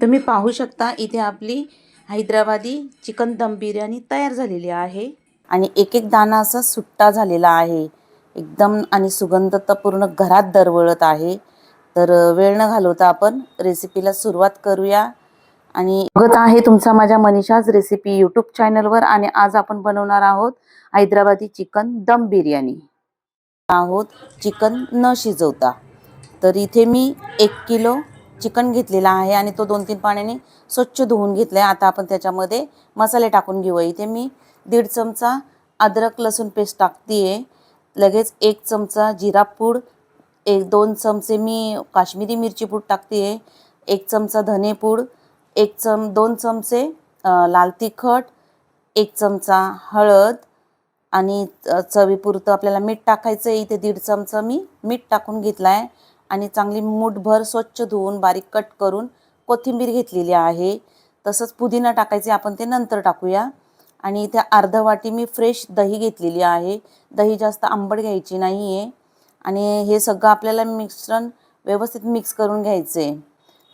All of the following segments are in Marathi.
तुम्ही पाहू शकता इथे आपली हैदराबादी चिकन दम बिर्याणी तयार झालेली आहे. आणि एक एक दाणा असा सुट्टा झालेला आहे. एकदम आणि सुगंध तर पूर्ण घरात दरवळत आहे. तर वेळ न घालवता आपण रेसिपीला सुरुवात करूया. आणि बघत आहे तुमचा माझ्या मनीषाज रेसिपी यूट्यूब चॅनलवर आणि आज आपण बनवणार आहोत हैदराबादी चिकन दम बिर्याणी. आहोत चिकन न शिजवता. तर इथे मी एक किलो चिकन घेतलेला आहे आणि तो दोन तीन पाण्याने स्वच्छ धुवून घेतला आहे आता आपण त्याच्यामध्ये मसाले टाकून घेऊया इथे मी दीड चमचा अद्रक लसूण पेस्ट टाकते आहे लगेच एक चमचा जिरा पूड एक दोन चमचे मी काश्मीरी मिरची पूड टाकते आहे एक चमचा धने पूड एक चम दोन चमचे लाल तिखट एक चमचा हळद आणि च- चवीपुरतं आपल्याला मीठ टाकायचं आहे इथे दीड चमचा मी मीठ टाकून घेतला आहे आणि चांगली मूठभर स्वच्छ धुवून बारीक कट करून कोथिंबीर घेतलेली आहे. तसंच पुदिना टाकायचे आपण ते नंतर टाकूया. आणि इथे अर्ध वाटी मी फ्रेश दही घेतलेली आहे. दही जास्त आंबट घ्यायची नाही आहे आणि हे सगळं आपल्याला मिश्रण व्यवस्थित मिक्स करून घ्यायचं. आहे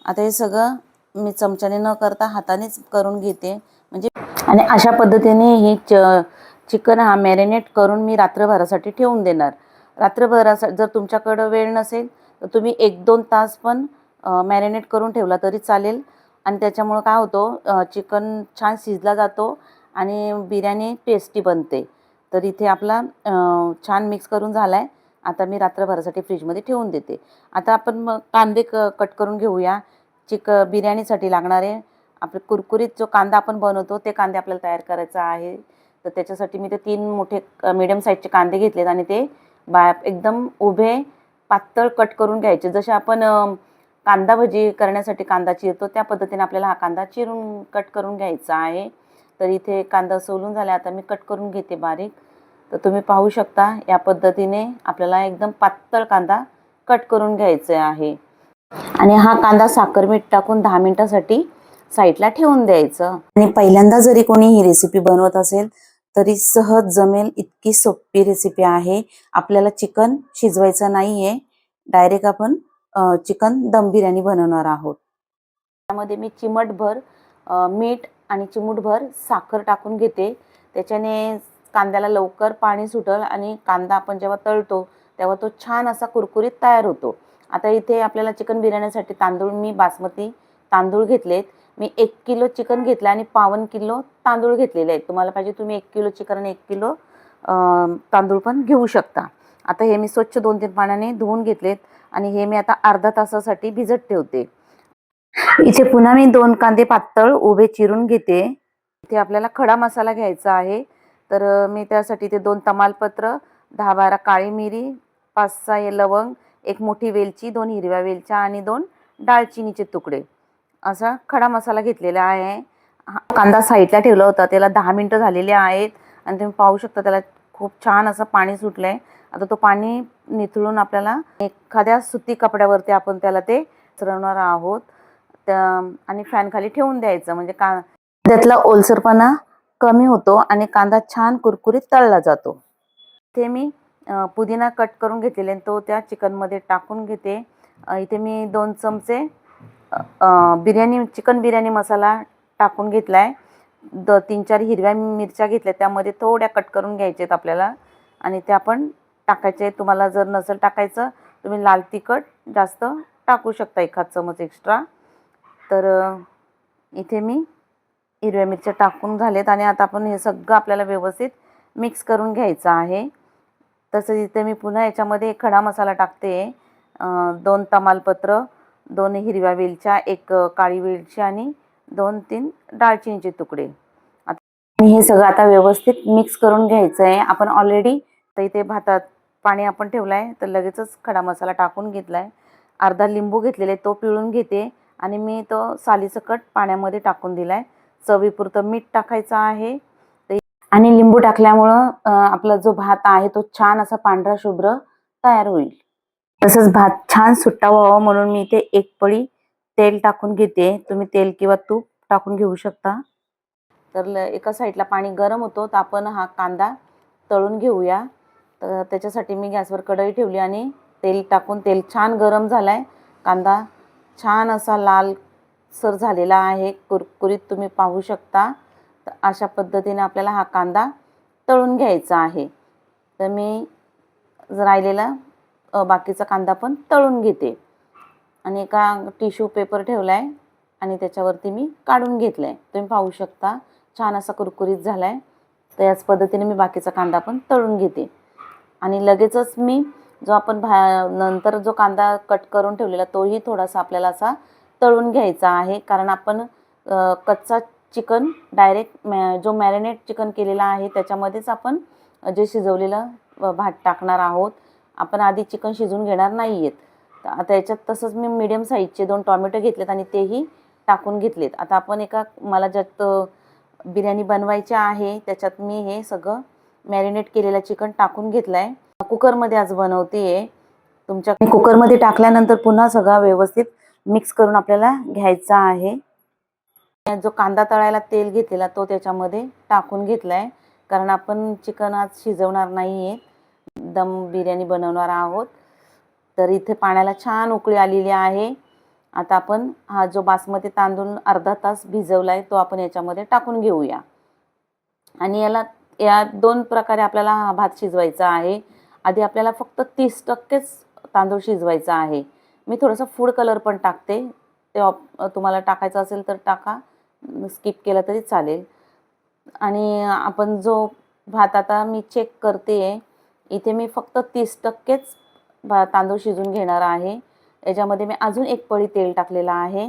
आता हे सगळं मी चमच्याने न करता हातानेच करून घेते. म्हणजे आणि अशा पद्धतीने हे च चिकन हा मॅरिनेट करून मी रात्रभरासाठी ठेवून देणार. रात्रभरासाठी जर तुमच्याकडं वेळ नसेल तुम्ही एक दोन तास पण मॅरिनेट करून ठेवला तरी चालेल. आणि त्याच्यामुळं काय होतो चिकन छान शिजला जातो आणि बिर्याणी टेस्टी बनते. तर इथे आपला छान मिक्स करून झाला आहे आता मी रात्रभरासाठी फ्रीजमध्ये ठेवून देते. आता आपण मग कांदे क कट करून घेऊया. चिक बिर्याणीसाठी लागणारे आपले कुरकुरीत जो कांदा आपण बनवतो ते कांदे आपल्याला तयार करायचा आहे. तर त्याच्यासाठी मी ते तीन मोठे मिडियम साईजचे कांदे घेतलेत आणि ते बा एकदम उभे पातळ कट करून घ्यायचे. जसे आपण कांदा भजी करण्यासाठी कांदा चिरतो त्या पद्धतीने आपल्याला हा कांदा चिरून कट करून घ्यायचा आहे. तर इथे कांदा सोलून झाला आता मी कट करून घेते बारीक. तर तुम्ही पाहू शकता या पद्धतीने आपल्याला एकदम पातळ कांदा कट करून घ्यायचा आहे. आणि हा कांदा साखर मीठ टाकून दहा मिनिटासाठी साईडला ठेवून द्यायचं. आणि पहिल्यांदा जरी कोणी ही रेसिपी बनवत असेल तरी सहज जमेल इतकी सोपी रेसिपी आहे. आपल्याला चिकन शिजवायचं नाही आहे डायरेक्ट आपण चिकन दम बिर्याणी बनवणार आहोत. त्यामध्ये मी चिमटभर मीठ आणि चिमूटभर साखर टाकून घेते. त्याच्याने कांद्याला लवकर पाणी सुटल आणि कांदा आपण जेव्हा तळतो तेव्हा तो छान असा कुरकुरीत तयार होतो. आता इथे आपल्याला चिकन बिर्याणीसाठी तांदूळ मी बासमती तांदूळ घेतलेत. मी एक किलो चिकन घेतलं आणि पावन किलो तांदूळ घेतलेले आहेत. तुम्हाला पाहिजे तुम्ही एक किलो चिकन आणि एक किलो तांदूळ पण घेऊ शकता. आता हे मी स्वच्छ दोन तीन पाण्याने धुवून घेतलेत आणि हे मी आता अर्धा तासासाठी भिजत ठेवते. इथे पुन्हा मी दोन कांदे पातळ उभे चिरून घेते. इथे आपल्याला खडा मसाला घ्यायचा आहे. तर मी त्यासाठी ते दोन तमालपत्र दहा बारा काळी मिरी पाच सहा हे लवंग एक मोठी वेलची दोन हिरव्या वेलच्या आणि दोन दालचिनीचे तुकडे. असा खडा मसाला घेतलेला आहे. हा कांदा साईडला ठेवला होता. त्याला दहा मिनटं झालेले आहेत. आणि तुम्ही पाहू शकता त्याला खूप छान असं पाणी सुटलं आहे आता तो पाणी निथळून आपल्याला एखाद्या सुती कपड्यावरती आपण त्याला ते चरवणार आहोत. त्या आणि फॅन खाली ठेवून द्यायचं. म्हणजे का त्यातला ओलसरपणा कमी होतो आणि कांदा छान कुरकुरीत तळला जातो. ते मी पुदिना कट करून घेतलेले आणि तो त्या चिकनमध्ये टाकून घेते. इथे मी दोन चमचे बिर्याणी चिकन बिर्याणी मसाला टाकून घेतला आहे द तीन चार हिरव्या मिरच्या घेतल्या त्यामध्ये थोड्या कट करून घ्यायच्या आहेत आपल्याला. आणि त्या पण टाकायचे आहेत तुम्हाला जर नसेल टाकायचं तुम्ही लाल तिखट जास्त टाकू शकता एखाद चमच एक्स्ट्रा तर इथे मी हिरव्या मिरच्या टाकून झालेत आणि आता आपण हे सगळं आपल्याला व्यवस्थित मिक्स करून घ्यायचं आहे. तसंच इथे मी पुन्हा याच्यामध्ये खडा मसाला टाकते. दोन तमालपत्र दोन हिरव्या वेलच्या एक काळी वेलची आणि दोन तीन दालचिनीचे तुकडे. आता हे सगळं आता व्यवस्थित मिक्स करून घ्यायचं आहे आपण ऑलरेडी तर इथे भातात पाणी आपण ठेवलं आहे तर लगेचच खडा मसाला टाकून घेतला आहे अर्धा लिंबू घेतलेला आहे तो पिळून घेते आणि मी तो सालीसकट पाण्यामध्ये टाकून दिला आहे चवीपुरतं मीठ टाकायचं आहे. आणि लिंबू टाकल्यामुळं आपला जो भात आहे तो छान असा पांढरा शुभ्र तयार होईल. तसंच भात छान सुट्टा व्हावा म्हणून मी इथे एक पळी तेल टाकून घेते. तुम्ही तेल किंवा तूप टाकून घेऊ शकता. तर ल- एका साईडला पाणी गरम होतो तर आपण हा कांदा तळून घेऊया. तर त्याच्यासाठी मी गॅसवर कढई ठेवली आणि तेल टाकून तेल छान गरम झालं आहे कांदा छान असा लाल सर झालेला आहे. कुरकुरीत तुम्ही पाहू शकता. तर अशा पद्धतीने आपल्याला हा कांदा तळून घ्यायचा आहे. तर मी राहिलेला बाकीचा कांदा पण तळून घेते. आणि एका टिश्यू पेपर ठेवला आहे आणि त्याच्यावरती मी काढून घेतलं आहे तुम्ही पाहू शकता छान असा कुरकुरीत झाला आहे तर याच पद्धतीने मी बाकीचा कांदा पण तळून घेते. आणि लगेचच मी जो आपण भा नंतर जो कांदा कट करून ठेवलेला तोही थोडासा आपल्याला असा तळून घ्यायचा आहे. कारण आपण कच्चा चिकन डायरेक्ट मॅ जो मॅरिनेट चिकन केलेला आहे त्याच्यामध्येच आपण जे शिजवलेलं भात टाकणार आहोत आपण आधी चिकन शिजून घेणार नाही आहेत तर तसंच मी मिडियम साईजचे दोन टॉमॅटो घेतलेत आणि तेही टाकून घेतलेत. आता आपण एका मला ज्यात बिर्याणी बनवायची आहे त्याच्यात मी हे सगळं मॅरिनेट केलेलं चिकन टाकून घेतलं आहे कुकरमध्ये आज बनवते आहे तुमच्या कुकरमध्ये टाकल्यानंतर पुन्हा सगळा व्यवस्थित मिक्स करून आपल्याला घ्यायचा आहे. जो कांदा तळायला तेल घेतलेला तो त्याच्यामध्ये टाकून घेतला आहे कारण आपण चिकन आज शिजवणार नाही आहे दम बिर्याणी बनवणार आहोत. तर इथे पाण्याला छान उकळी आलेली आहे. आता आपण हा जो बासमती तांदूळ अर्धा तास भिजवला आहे तो आपण याच्यामध्ये टाकून घेऊया. आणि याला या दोन प्रकारे आपल्याला हा भात शिजवायचा आहे. आधी आपल्याला फक्त तीस टक्केच तांदूळ शिजवायचा आहे. मी थोडंसं फूड कलर पण टाकते. ते ऑप तुम्हाला टाकायचं असेल तर टाका. स्किप केलं तरी चालेल. आणि आपण जो भात आता मी चेक करते आहे इथे मी फक्त तीस टक्केच भा तांदूळ शिजून घेणार आहे. याच्यामध्ये मी अजून एक पळी तेल टाकलेलं आहे.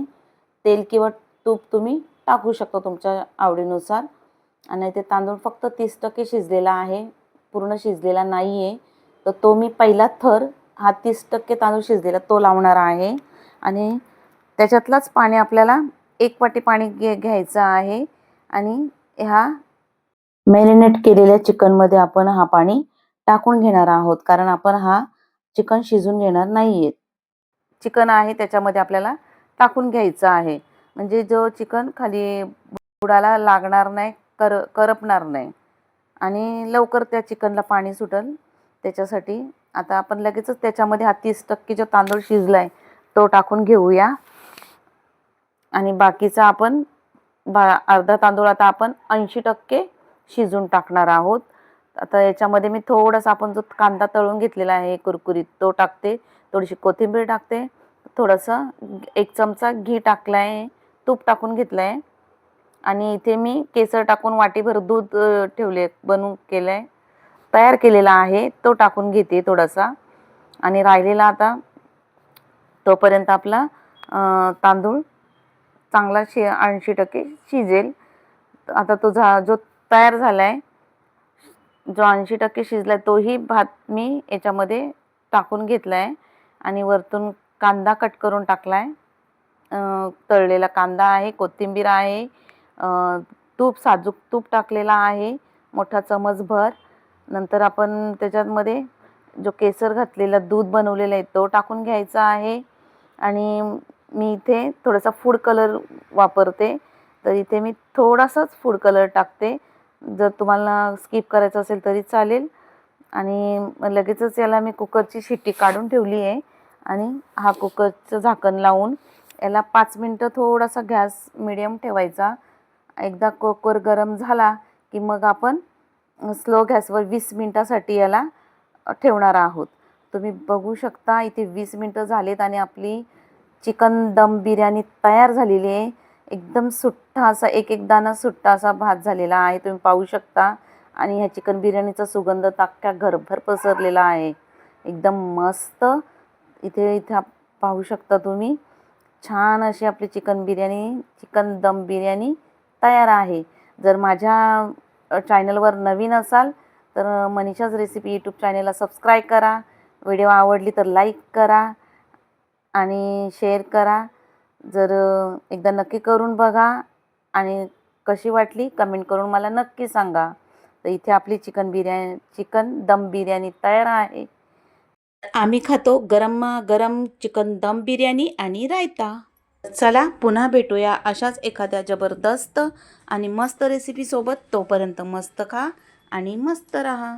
तेल किंवा तूप तुम्ही टाकू शकता तुमच्या आवडीनुसार. आणि ते तांदूळ फक्त तीस टक्के शिजलेला आहे पूर्ण शिजलेला नाही आहे तर तो मी पहिला थर हा तीस टक्के तांदूळ शिजलेला तो लावणार आहे. आणि त्याच्यातलाच पाणी आपल्याला एक वाटी पाणी घे घ्यायचं आहे. आणि ह्या मॅरिनेट केलेल्या चिकनमध्ये आपण हा पाणी टाकून घेणार आहोत. कारण आपण हा चिकन शिजून घेणार नाही चिकन आहे त्याच्यामध्ये आपल्याला टाकून घ्यायचं आहे. म्हणजे जो चिकन खाली बुडाला लागणार नाही कर करपणार नाही. आणि लवकर त्या चिकनला पाणी सुटल त्याच्यासाठी आता आपण लगेचच त्याच्यामध्ये हा तीस टक्के जो तांदूळ शिजला आहे तो टाकून घेऊया. आणि बाकीचा आपण बा अर्धा तांदूळ आता आपण ऐंशी टक्के शिजून टाकणार आहोत. आता याच्यामध्ये मी थोडासा आपण जो कांदा तळून घेतलेला आहे कुरकुरीत तो टाकते. थोडीशी कोथिंबीर टाकते. थोडंसं एक चमचा घी टाकला आहे तूप टाकून घेतलं आहे आणि इथे मी केसर टाकून वाटीभर दूध ठेवले बनवून केलं आहे तयार केलेला आहे तो टाकून घेते थोडासा. आणि राहिलेला आता तोपर्यंत आपला तांदूळ चांगला शि ऐंशी टक्के शिजेल. आता तो झा जो तयार झाला आहे जो ऐंशी टक्के शिजला आहे तोही भात मी याच्यामध्ये टाकून घेतला आहे आणि वरतून कांदा कट करून टाकला आहे तळलेला कांदा आहे कोथिंबीर आहे तूप साजूक तूप टाकलेला आहे मोठा चमचभर. नंतर आपण त्याच्यामध्ये जो केसर घातलेला दूध बनवलेला आहे तो टाकून घ्यायचा आहे. आणि मी इथे थोडासा फूड कलर वापरते. तर इथे मी थोडासाच फूड कलर टाकते. जर तुम्हाला स्किप करायचं असेल तरी चालेल. आणि लगेचच याला मी कुकरची शिट्टी काढून ठेवली आहे. आणि हा कुकरचं झाकण लावून याला पाच मिनटं थोडासा गॅस मिडियम ठेवायचा. एकदा कुकर गरम झाला की मग आपण स्लो गॅसवर वीस मिनटासाठी याला ठेवणार आहोत. तुम्ही बघू शकता इथे वीस मिनटं झालेत आणि आपली चिकन दम बिर्याणी तयार झालेली आहे. एकदम सुट्टा असा एक एक ना सुट्टा असा भात झालेला आहे तुम्ही पाहू शकता. आणि ह्या चिकन बिर्याणीचा सुगंध अख्ख्या घरभर पसरलेला आहे. एकदम मस्त. इथे इथे पाहू शकता तुम्ही. छान अशी आपली चिकन बिर्याणी चिकन दम बिर्याणी तयार आहे. जर माझ्या चॅनलवर नवीन असाल तर मनीषाज रेसिपी यूट्यूब चॅनलला सबस्क्राईब करा. व्हिडिओ आवडली तर लाईक करा आणि शेअर करा. जर एकदा नक्की करून बघा आणि कशी वाटली कमेंट करून मला नक्की सांगा. तर इथे आपली चिकन बिर्याणी चिकन दम बिर्याणी तयार आहे. आम्ही खातो गरम गरम चिकन दम बिर्याणी आणि रायता. चला पुन्हा भेटूया अशाच एखाद्या जबरदस्त आणि मस्त रेसिपीसोबत तोपर्यंत मस्त खा आणि मस्त राहा.